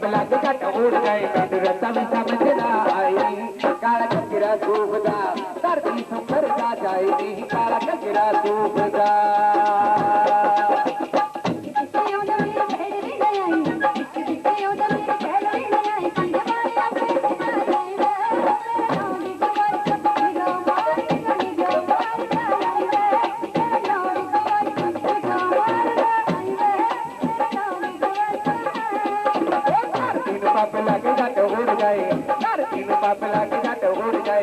Blog घट उड़ गए रत में समझ ना आई काला कचरा सूखदा धरती सुखर का जाएगी काला कचरा सूखदा پيلا گيڏا تو گو ڏي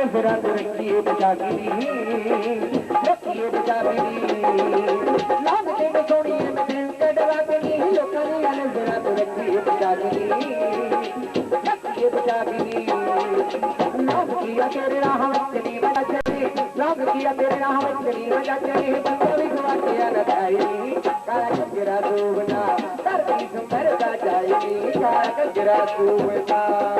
ਨਜ਼ਰਾਂ ਤੇ ਰੱਖੀਏ ਬਚਾ ਕੇ ਦੀ ਰੱਖੀਏ ਬਚਾ ਕੇ ਦੀ। ਨਾਮ ਤੇ ਬਸੋਣੀ ਮੈਂ ਤੇ ਡਰਾ ਕੇ ਦੀ, ਲੋਕਾਂ ਦੀਆਂ ਨਜ਼ਰਾਂ ਤੇ ਰੱਖੀਏ ਬਚਾ ਕੇ ਦੀ ਰੱਖੀਏ ਬਚਾ ਕੇ ਦੀ। ਨਾਮ ਕੀਆ ਤੇਰੇ ਰਾਹ ਵਿੱਚ ਦੀ ਵਜਾ ਚਲੇ ਨਾਮ ਕੀਆ ਤੇਰੇ ਰਾਹ ਵਿੱਚ ਦੀ ਵਜਾ ਚਲੇ ਬੰਦੇ ਵੀ ਗਵਾਟਿਆ ਲਗਾਈ ਕਾਲਾ ਕੰਜਰਾ ਦੋਵਨਾ ਧਰਤੀ ਸੰਭਰ ਦਾ ਜਾਈ ਕਾਲਾ ਕੰਜਰਾ ਦੋਵਨਾ